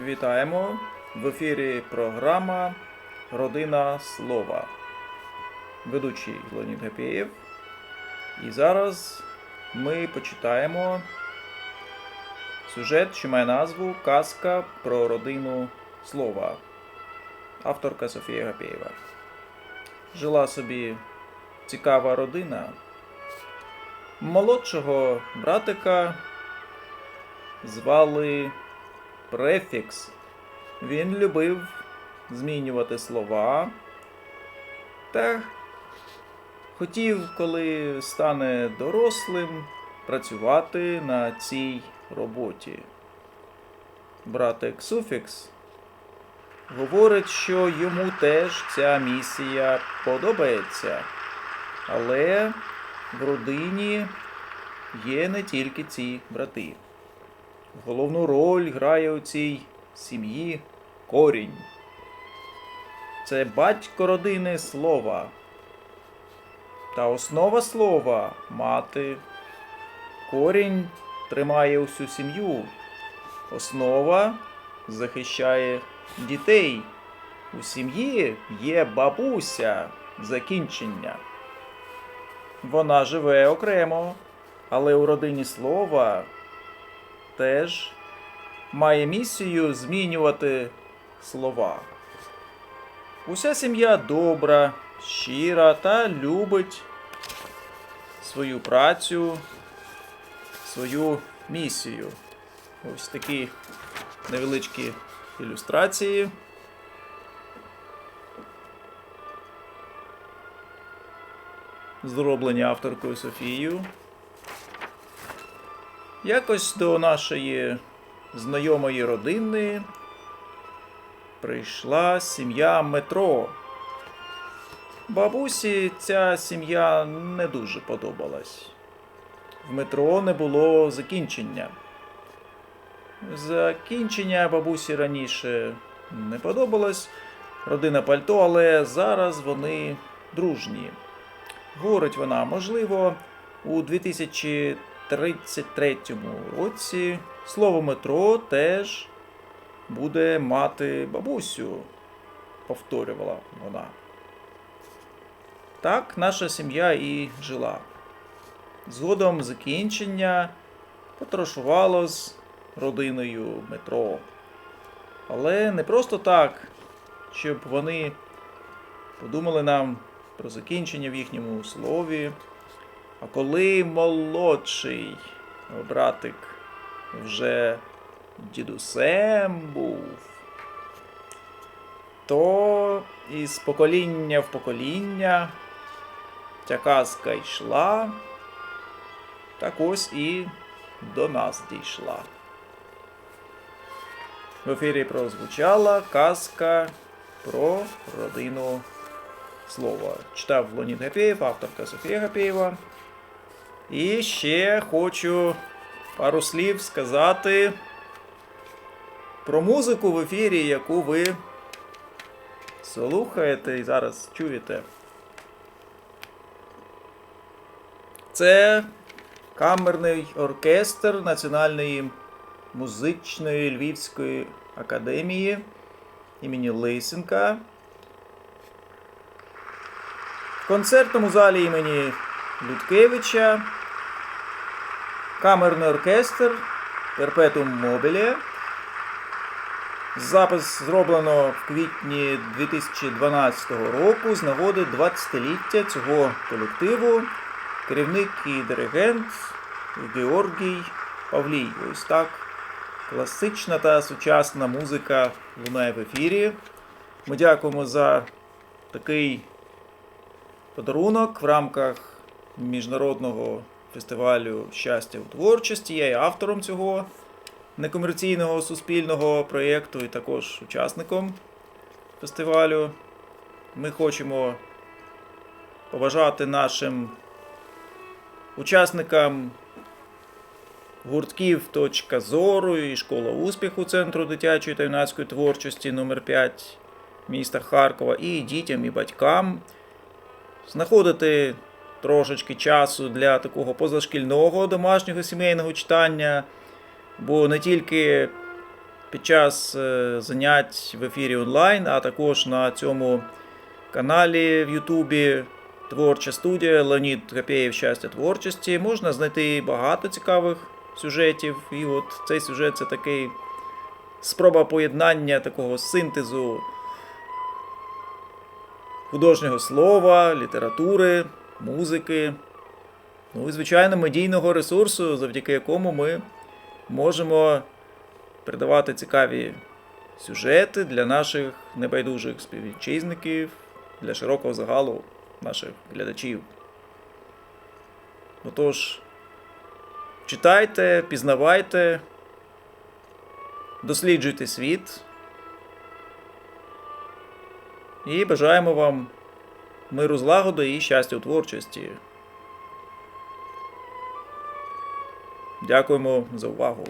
Вітаємо в ефірі програма Родина Слова. Ведучий Леонід Гапєєв. І зараз ми почитаємо сюжет, що має назву Казка про родину слова. Авторка Софія Гапєєва. Жила собі цікава родина. Молодшого братика звали префікс. Він любив змінювати слова та хотів, коли стане дорослим, працювати на цій роботі. Братик суфікс говорить, що йому теж ця місія подобається. Але в родині є не тільки ці брати. Головну роль грає у цій сім'ї корінь. Це батько родини слова. Та основа слова мати. Корінь тримає усю сім'ю. Основа захищає дітей. У сім'ї є бабуся закінчення. Вона живе окремо, але у родині слова теж має місію змінювати слова. Уся сім'я добра, щира та любить свою працю, свою місію. Ось такі невеличкі ілюстрації. Зроблені авторкою Софією. Якось до нашої знайомої родини прийшла сім'я метро. Бабусі ця сім'я не дуже подобалась. В метро не було закінчення. Закінчення бабусі раніше не подобалось. Родина пальто, але зараз вони дружні. Говорить вона, можливо, у 2033 році слово метро теж буде мати бабусю, повторювала вона. Так наша сім'я і жила. Згодом закінчення потрошувало з родиною метро. Але не просто так, щоб вони подумали нам про закінчення в їхньому слові. А коли молодший братик вже дідусем був, то із покоління в покоління ця казка йшла, так ось і до нас дійшла. В ефірі прозвучала казка про родину слова. Читав Леонід Гапєєв, авторка Софія Гапєєва. І ще хочу пару слів сказати про музику в ефірі, яку ви слухаєте і зараз чуєте. Це камерний оркестр Національної музичної Львівської академії імені Лисенка. В концертному залі імені Людкевича камерний оркестр Перпетум Мобіле. Запис зроблено в квітні 2012 року з нагоди 20-ліття цього колективу. Керівник і диригент Георгій Павлій. Ось так. Класична та сучасна музика лунає в ефірі. Ми дякуємо за такий подарунок в рамках міжнародного фестивалю щастя у творчості. Я є автором цього некомерційного суспільного проєкту і також учасником фестивалю. Ми хочемо побажати нашим учасникам гуртків Точка зору і Школа успіху Центру дитячої та юнацької творчості номер 5 міста Харкова і дітям і батькам знаходити трошечки часу для такого позашкільного домашнього сімейного читання, бо не тільки під час е, занять в ефірі онлайн, а також на цьому каналі в Ютубі Творча студія Леонід Гапєєв Щастя творчості. Можна знайти багато цікавих сюжетів. І от цей сюжет це такий спроба поєднання такого синтезу художнього слова, літератури, музики. Ну і, звичайно, медійного ресурсу, завдяки якому ми можемо передавати цікаві сюжети для наших небайдужих співвітчизників, для широкого загалу наших глядачів. Отож, читайте, пізнавайте, досліджуйте світ. І бажаємо вам миру злагоди і щастя у творчості. Дякуємо за увагу.